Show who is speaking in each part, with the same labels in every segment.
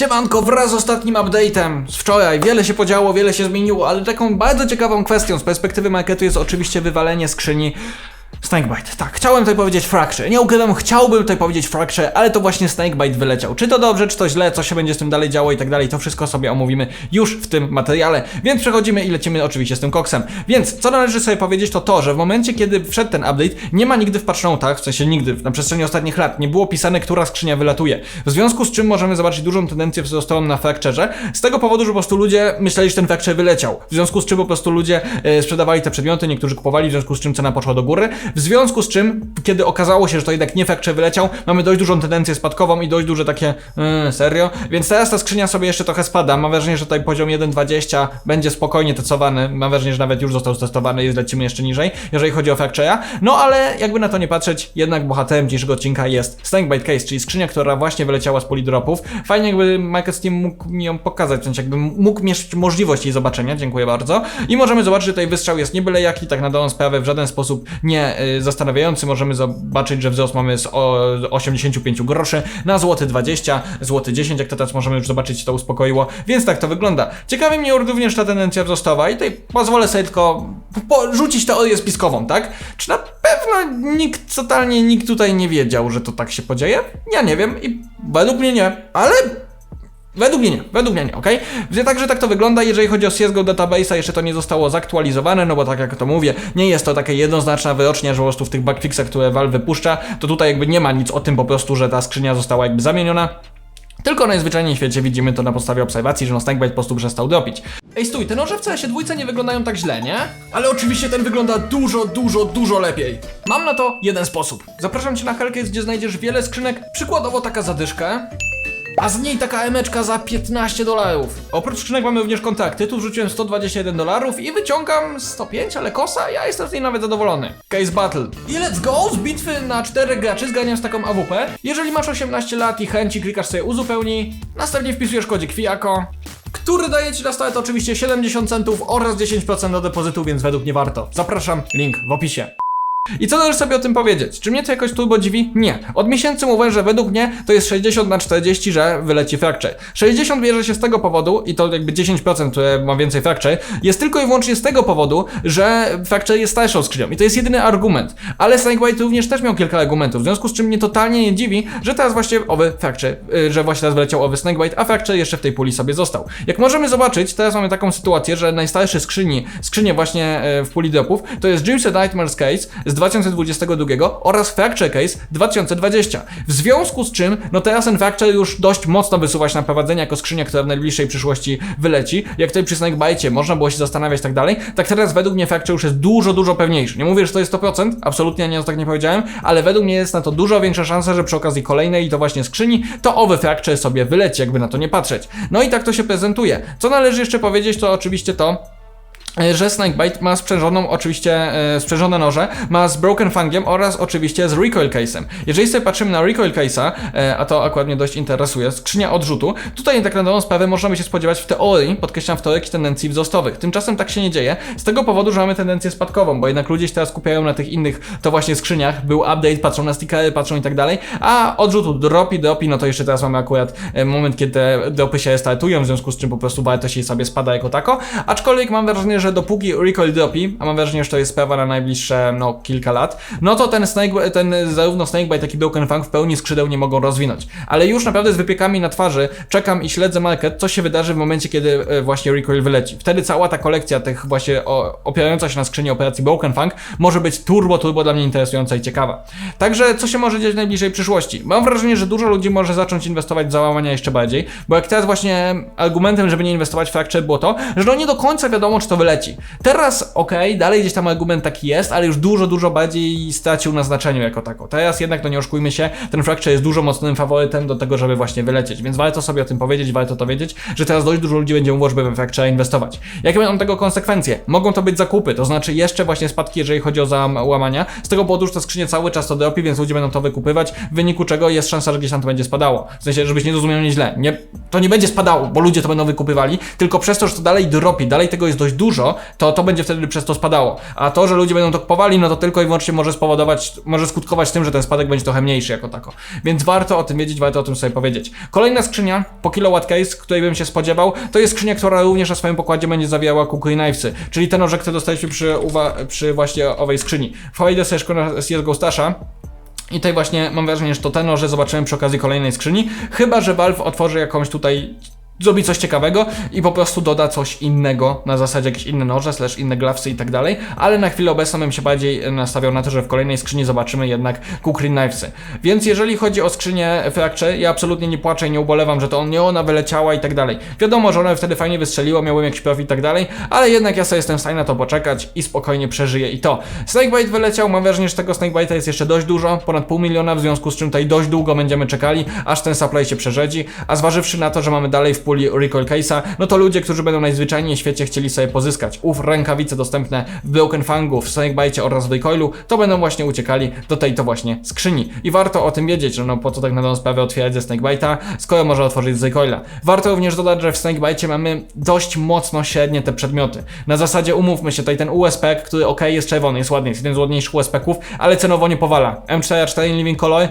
Speaker 1: Siemanko, wraz z ostatnim update'em z wczoraj wiele się podziało, wiele się zmieniło, ale taką bardzo ciekawą kwestią z perspektywy marketu jest oczywiście wywalenie skrzyni Snakebite. Tak, chciałem tutaj powiedzieć Fracture. Nie ukrywam, chciałbym tutaj powiedzieć Fracture, ale to właśnie Snakebite wyleciał. Czy to dobrze, czy to źle, co się będzie z tym dalej działo i tak dalej, to wszystko sobie omówimy już w tym materiale. Więc przechodzimy i lecimy oczywiście z tym koksem. Więc co należy sobie powiedzieć to to, że w momencie kiedy wszedł ten update, nie ma nigdy w patch notach, w sensie nigdy, na przestrzeni ostatnich lat, nie było pisane, która skrzynia wylatuje. W związku z czym możemy zobaczyć dużą tendencję wzrostową na Fracturze, z tego powodu, że po prostu ludzie myśleli, że ten Fracture wyleciał. W związku z czym po prostu ludzie e, sprzedawali te przedmioty, niektórzy kupowali, w związku z czym cena poszła do góry. W związku z czym, kiedy okazało się, że to jednak nie Fracture wyleciał, mamy dość dużą tendencję spadkową i dość duże takie, yy, serio? Więc teraz ta skrzynia sobie jeszcze trochę spada. Mam wrażenie, że tutaj poziom 1.20 będzie spokojnie testowany. Mam wrażenie, że nawet już został testowany i lecimy jeszcze niżej, jeżeli chodzi o Fracture'a. No ale jakby na to nie patrzeć, jednak bohaterem dzisiejszego odcinka jest Snakebite Case, czyli skrzynia, która właśnie wyleciała z polidropów. Fajnie jakby Michael Steam mógł mi ją pokazać, w jakby mógł mieć możliwość jej zobaczenia, dziękuję bardzo. I możemy zobaczyć, że tutaj wystrzał jest nie byle jaki, tak na dobrą sprawę w żaden sposób nie zastanawiający. Możemy zobaczyć, że wzrost mamy z o, 85 groszy na złoty 20, złoty 10, jak to teraz możemy już zobaczyć, to uspokoiło. Więc tak to wygląda. Ciekawi mnie również ta tendencja wzrostowa i tutaj pozwolę sobie tylko rzucić teorię spiskową, tak? Czy na pewno nikt, totalnie nikt tutaj nie wiedział, że to tak się podzieje? Ja nie wiem i według mnie nie, ale Według mnie nie, według mnie nie? Okay? Także tak to wygląda, jeżeli chodzi o CSGO Database'a, jeszcze to nie zostało zaktualizowane, no bo tak jak to mówię, nie jest to takie jednoznaczna wyrocznia, że po prostu w tych bugfixach, które Valve wypuszcza, to tutaj jakby nie ma nic o tym po prostu, że ta skrzynia została jakby zamieniona. Tylko najzwyczajniej w świecie widzimy to na podstawie obserwacji, że no Snakebite po prostu przestał dropić. Ej stój, te noże w CS dwójce nie wyglądają tak źle, nie? Ale oczywiście ten wygląda dużo, dużo, dużo lepiej. Mam na to jeden sposób. Zapraszam cię na Hellcase, gdzie znajdziesz wiele skrzynek, przykładowo taka zadyszka, a z niej taka emeczka za 15 dolarów. Oprócz skrzynek mamy również kontakty, tu wrzuciłem 121 dolarów i wyciągam 105, ale kosa, ja jestem z niej nawet zadowolony. Case Battle. I let's go! Z bitwy na 4 graczy zganiam z taką AWP. Jeżeli masz 18 lat i chęci, klikasz sobie uzupełnij, następnie wpisujesz kodzik FIAKO, który daje Ci na start oczywiście 70 centów oraz 10% do depozytu, więc według mnie warto. Zapraszam, link w opisie. I co należy sobie o tym powiedzieć? Czy mnie to jakoś turbo dziwi? Nie. Od miesięcy mówię, że według mnie to jest 60 na 40, że wyleci Fracture. 60 bierze się z tego powodu, i to jakby 10%, które ma więcej Fracture, jest tylko i wyłącznie z tego powodu, że Fracture jest starszą skrzynią. I to jest jedyny argument. Ale Snakebite również też miał kilka argumentów, w związku z czym mnie totalnie nie dziwi, że teraz właśnie owy Fracture, yy, że właśnie teraz wyleciał owy Snakebite, a Fracture jeszcze w tej puli sobie został. Jak możemy zobaczyć, teraz mamy taką sytuację, że najstarsze skrzyni, skrzynie właśnie yy, w puli dropów, to jest Jim's Nightmares Case z 2022 oraz Fracture Case 2020. W związku z czym, no teraz ten Fracture już dość mocno wysuwa się na prowadzenie jako skrzynia, która w najbliższej przyszłości wyleci. Jak tutaj przy Snakebite można było się zastanawiać tak dalej, tak teraz według mnie Fracture już jest dużo, dużo pewniejszy. Nie mówię, że to jest 100%, absolutnie nie, tak nie powiedziałem, ale według mnie jest na to dużo większa szansa, że przy okazji kolejnej i to właśnie skrzyni, to owy Fracture sobie wyleci, jakby na to nie patrzeć. No i tak to się prezentuje. Co należy jeszcze powiedzieć, to oczywiście to, że Snakebite ma sprzężoną oczywiście e, sprzężone noże, ma z Broken Fangiem oraz oczywiście z Recoil Case'em. Jeżeli sobie patrzymy na Recoil Case'a, e, a to akurat mnie dość interesuje, skrzynia odrzutu, tutaj tak na dobrą sprawę można by się spodziewać w teorii, podkreślam w teorii, tendencji wzrostowych. Tymczasem tak się nie dzieje, z tego powodu, że mamy tendencję spadkową, bo jednak ludzie się teraz kupiają na tych innych, to właśnie skrzyniach, był update, patrzą na stickery, patrzą i tak dalej, a odrzutu dropi, dropi, no to jeszcze teraz mamy akurat e, moment, kiedy te dropy się startują, w związku z czym po prostu wartość jej sobie spada jako tako, aczkolwiek mam wrażenie, że dopóki recoil dropi, a mam wrażenie, że to jest sprawa na najbliższe, no, kilka lat, no to ten Snake, ten zarówno Snakebite, jak i Broken Fang w pełni skrzydeł nie mogą rozwinąć. Ale już naprawdę z wypiekami na twarzy czekam i śledzę market, co się wydarzy w momencie, kiedy e, właśnie recoil wyleci. Wtedy cała ta kolekcja tych właśnie opierająca się na skrzyni operacji Broken Fang może być turbo, turbo dla mnie interesująca i ciekawa. Także co się może dziać w najbliższej przyszłości? Mam wrażenie, że dużo ludzi może zacząć inwestować w załamania jeszcze bardziej, bo jak teraz właśnie argumentem, żeby nie inwestować w Fracture było to, że no nie do końca wiadomo, czy to wyleci. Teraz okej, dalej gdzieś tam argument taki jest, ale już dużo, dużo bardziej stracił na znaczeniu jako tako. Teraz jednak, no nie oszukujmy się, ten Fracture jest dużo mocnym faworytem do tego, żeby właśnie wylecieć, więc warto sobie o tym powiedzieć, warto to wiedzieć, że teraz dość dużo ludzi będzie mówiło, żeby we Fracture inwestować. Jakie będą tego konsekwencje? Mogą to być zakupy, to znaczy jeszcze właśnie spadki, jeżeli chodzi o załamania, z tego powodu, że ta skrzynia cały czas to dropi, więc ludzie będą to wykupywać, w wyniku czego jest szansa, że gdzieś tam to będzie spadało. W sensie, żebyś nie zrozumiał mnie źle. Nie, to nie będzie spadało, bo ludzie to będą wykupywali, tylko przez to, że to dalej dropi, dalej tego jest dość dużo, dużo, to to będzie wtedy przez to spadało. A to, że ludzie będą to kupowali, no to tylko i wyłącznie może spowodować, może skutkować tym, że ten spadek będzie trochę mniejszy jako tako. Więc warto o tym wiedzieć, warto o tym sobie powiedzieć. Kolejna skrzynia po kilowatt case, której bym się spodziewał, to jest skrzynia, która również na swoim pokładzie będzie zawierała kukry knifesy, czyli te noże, które dostaliśmy przy, przy właśnie owej skrzyni. Wejdę sobie szybko na CSGO Stasha. I tutaj właśnie mam wrażenie, że to te noże zobaczymy przy okazji kolejnej skrzyni. Chyba, że Valve otworzy jakąś tutaj zrobi coś ciekawego i po prostu doda coś innego, na zasadzie jakieś inne noże, slash inne glawsy i tak dalej, ale na chwilę obecną bym się bardziej nastawiał na to, że w kolejnej skrzyni zobaczymy jednak Kukry Knivesy. Więc jeżeli chodzi o skrzynię Fracture, ja absolutnie nie płaczę i nie ubolewam, że to nie ona wyleciała i tak dalej. Wiadomo, że ona wtedy fajnie wystrzeliła, miałem jakiś profit i tak dalej, ale jednak ja sobie jestem w stanie na to poczekać i spokojnie przeżyję i to. Snakebite wyleciał, mam wrażenie, że tego Snakebite'a jest jeszcze dość dużo, ponad pół miliona, w związku z czym tutaj dość długo będziemy czekali, aż ten supply się przerzedzi, a zważywszy na to, że mamy dalej w puli Recoil Case'a, no to ludzie, którzy będą najzwyczajniej w świecie chcieli sobie pozyskać ów rękawice dostępne w Broken Fangu, w Snakebite oraz w Recoilu, to będą właśnie uciekali do tej to właśnie skrzyni. I warto o tym wiedzieć, że no po co tak na dobrą sprawę otwierać ze Snakebite'a, skoro można otworzyć z Recoila. Warto również dodać, że w Snakebite mamy dość mocno średnie te przedmioty. Na zasadzie umówmy się, tutaj ten USP, który ok, jest czerwony, jest ładny, jest jeden z ładniejszych USP-ków, ale cenowo nie powala. M4A4 Living Color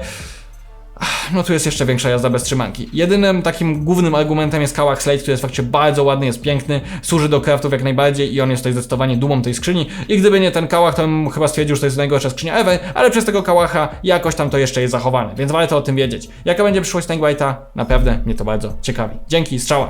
Speaker 1: no tu jest jeszcze większa jazda bez trzymanki. Jedynym takim głównym argumentem jest Kałach Slate, który jest faktycznie bardzo ładny, jest piękny, służy do craftów jak najbardziej i on jest tutaj zdecydowanie dumą tej skrzyni. I gdyby nie ten Kałach, to bym chyba stwierdził, że to jest najgorsza skrzynia ever, ale przez tego Kałacha jakoś tam to jeszcze jest zachowane, więc warto o tym wiedzieć. Jaka będzie przyszłość Snakebite'a? Naprawdę mnie to bardzo ciekawi. Dzięki, strzała!